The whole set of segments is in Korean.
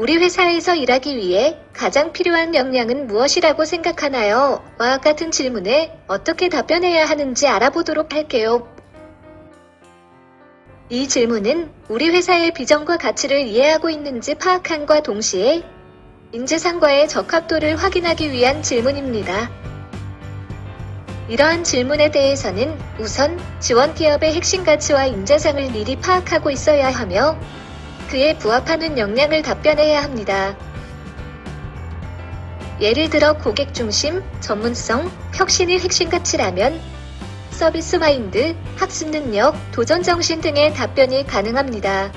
우리 회사에서 일하기 위해 가장 필요한 역량은 무엇이라고 생각하나요? 와 같은 질문에 어떻게 답변해야 하는지 알아보도록 할게요. 이 질문은 우리 회사의 비전과 가치를 이해하고 있는지 파악함과 동시에 인재상과의 적합도를 확인하기 위한 질문입니다. 이러한 질문에 대해서는 우선 지원 기업의 핵심 가치와 인재상을 미리 파악하고 있어야 하며 그에 부합하는 역량을 답변해야 합니다. 예를 들어 고객 중심, 전문성, 혁신이 핵심 가치라면 서비스 마인드, 학습 능력, 도전 정신 등의 답변이 가능합니다.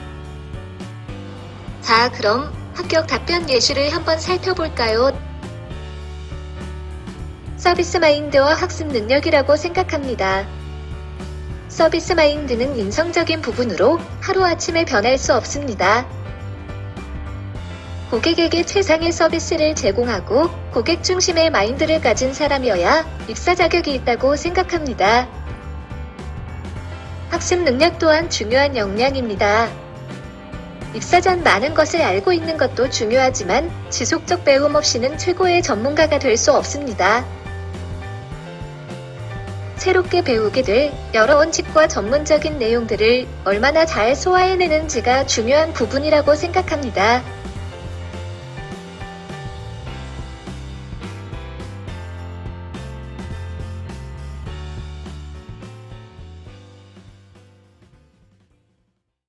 자, 그럼 합격 답변 예시를 한번 살펴볼까요? 서비스 마인드와 학습 능력이라고 생각합니다. 서비스 마인드는 인성적인 부분으로 하루아침에 변할 수 없습니다. 고객에게 최상의 서비스를 제공하고 고객 중심의 마인드를 가진 사람이어야 입사 자격이 있다고 생각합니다. 학습 능력 또한 중요한 역량입니다. 입사 전 많은 것을 알고 있는 것도 중요하지만 지속적 배움 없이는 최고의 전문가가 될 수 없습니다. 새롭게 배우게 될 여러 원칙과 전문적인 내용들을 얼마나 잘 소화해내는지가 중요한 부분이라고 생각합니다.